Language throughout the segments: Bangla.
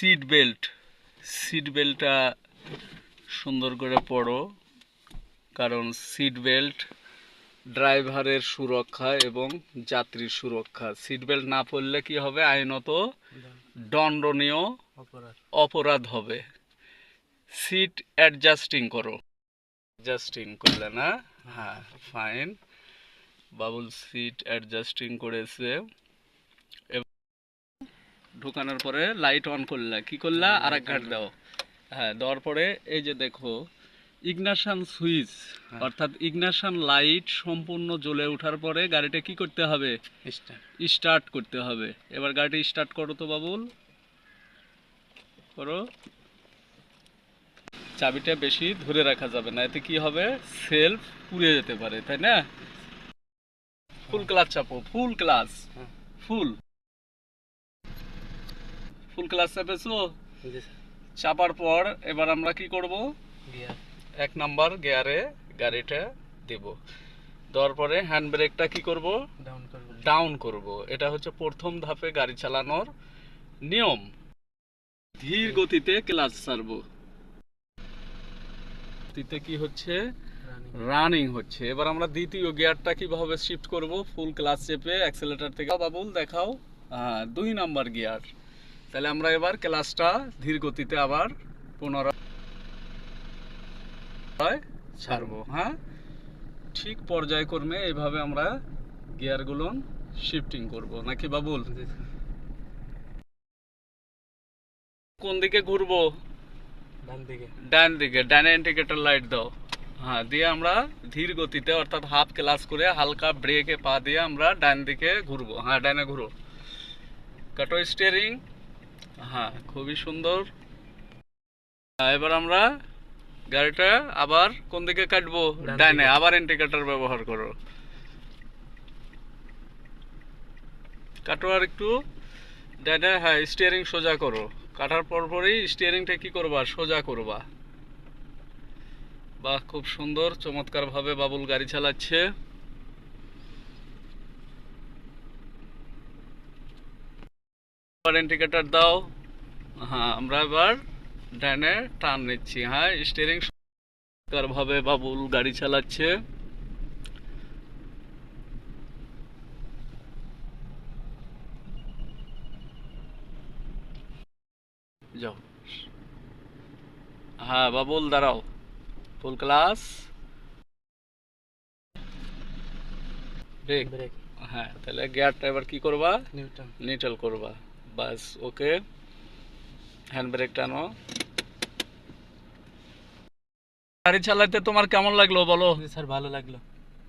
সিট বেল্ট সিট বেল্টটা সুন্দর করে পড়ো কারণ সিট বেল্ট ড্রাইভারের সুরক্ষা এবং যাত্রীর সুরক্ষা। সিট বেল্ট না পরলে কি হবে? আইনত দণ্ডনীয় অপরাধ। হবে। সিট অ্যাডজাস্টিং করো। অ্যাডজাস্টিং করলে না? হ্যাঁ ফাইন বাবুল সিট অ্যাডজাস্টিং করেছে। ঢুকানোর পরে লাইট অন করলা। কি করলা? আর এক ঘাট দাও। হ্যাঁ দেওয়ার পরে এই যে দেখো ইগনাশন সুইচ অর্থাৎ ইগনাশন লাইট সম্পূর্ণ জ্বলে ওঠার পরে গাড়িটা কি করতে হবে? স্টার্ট করতে হবে। এবার গাড়িটা স্টার্ট করো তো বাবুল। করো। চাবিটা বেশি ধরে রাখা যাবে না এতে কি হবে? সেলফ পুড়ে যেতে পারে তাই না? ফুল ক্লাস চাপো ফুল ক্লাস হ্যাঁ। ফুল ফুল ক্লাস চাপেছো চাপার পর এবার আমরা কি করব? এক নাম্বার গিয়ারে গাড়িটা দেব। দেওয়ার পরে হ্যান্ড ব্রেকটা কি করব? ডাউন করব। ডাউন করব। এটা হচ্ছে প্রথম ধাপে গাড়ি চালানোর নিয়ম। ধীর গতিতে ক্লাচ ছাড়বো। গতিতে কি হচ্ছে? রানিং হচ্ছে। এবার আমরা দ্বিতীয় গিয়ারটা কীভাবে শিফট করব? ফুল ক্লাচ চেপে অ্যাক্সেলেটর থেকে বাবুল দেখাও। হ্যাঁ দুই নাম্বার গিয়ার তাহলে আমরা এবার ক্লাসটা ধীর গতিতে আবার পুনরায় ছাড়বো হ্যাঁ? ঠিক পর্যায়ক্রমে এইভাবে আমরা গিয়ারগুলো শিফটিং করব নাকি বাবুল? কোন দিকে ঘুরবো? ডান দিকে। ডান দিকে ডানে ইন্ডিকেটর লাইট দাও। হ্যাঁ দিয়ে আমরা ধীর গতিতে অর্থাৎ হাফ ক্লাস করে হালকা ব্রেকে পা দিয়ে আমরা ডান দিকে ঘুরবো হ্যাঁ ডানে ঘুরো। কাটো স্টিয়ারিং হ্যাঁ খুবই সুন্দর। এবার আমরা গাড়িটা আবার কোন দিকে কাটবো? দিকে। আবার ইন্ডিকেটর ব্যবহার করো। কাটো আর একটু। ডানে হ্যাঁ স্টিয়ারিং সোজা করো। কাটার পরপরই স্টিয়ারিংটা কি করবা? সোজা করবা। বাহ খুব সুন্দর চমৎকার ভাবে বাবুল গাড়ি চালাচ্ছে। ইন্ডিকেটর দাও। হ্যাঁ আমরা এবার ডানে টান নিচ্ছি। হ্যাঁ স্টিয়ারিং ভাবে বাবুল গাড়ি চালাচ্ছে। যাও। হ্যাঁ বাবুল দাঁড়াও। ফুল ক্লাস ব্রেক ব্রেক হ্যাঁ তাহলে গিয়ারটা এবার কি করবা? নিউট্রাল করবা। বাস ওকে? হ্যান্ড ব্রেক টানো গাড়ি চালাতে তোমার কেমন লাগল বলো? স্যার ভালো লাগল।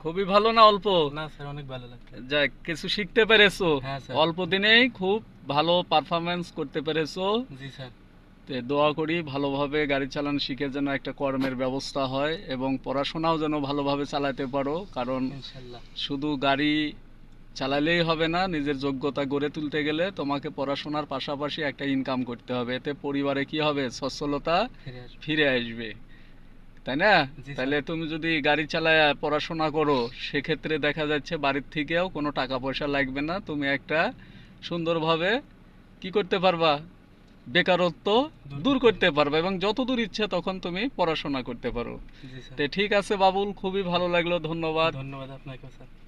খুবই ভালো না অল্প? না স্যার অনেক ভালো লাগল। যাক কিছু শিখতে পেরেছ? হ্যাঁ। অল্প দিনেই খুব ভালো পারফরমেন্স করতে পেরেছ। জি স্যার। তে দোয়া করি ভালোভাবে গাড়ি চালানো শিখে যেন একটা কর্মের ব্যবস্থা হয় এবং পড়াশোনাও যেন ভালোভাবে চালাতে পারো। কারণ শুধু গাড়ি চালালেই হবে না নিজের যোগ্যতা গড়ে তুলতে গেলে তোমাকে পড়াশোনার পাশাপাশি একটা ইনকাম করতে হবে। এতে পরিবারে কি হবে? সচ্ছলতা ফিরে আসবে। তাই না? তাহলে তুমি যদি গাড়ি চালায় পড়াশোনা করো সেক্ষেত্রে দেখা যাচ্ছে বাড়ির থেকেও কোনো টাকা পয়সা লাগবে না। তুমি একটা সুন্দরভাবে কি করতে পারবা? বেকারত্ব দূর করতে পারবে। এবং যত দূর ইচ্ছে তখন তুমি পড়াশোনা করতে পারো। তে ঠিক আছে বাবুল খুবই ভালো লাগল ধন্যবাদ। ধন্যবাদ আপনাকে স্যার।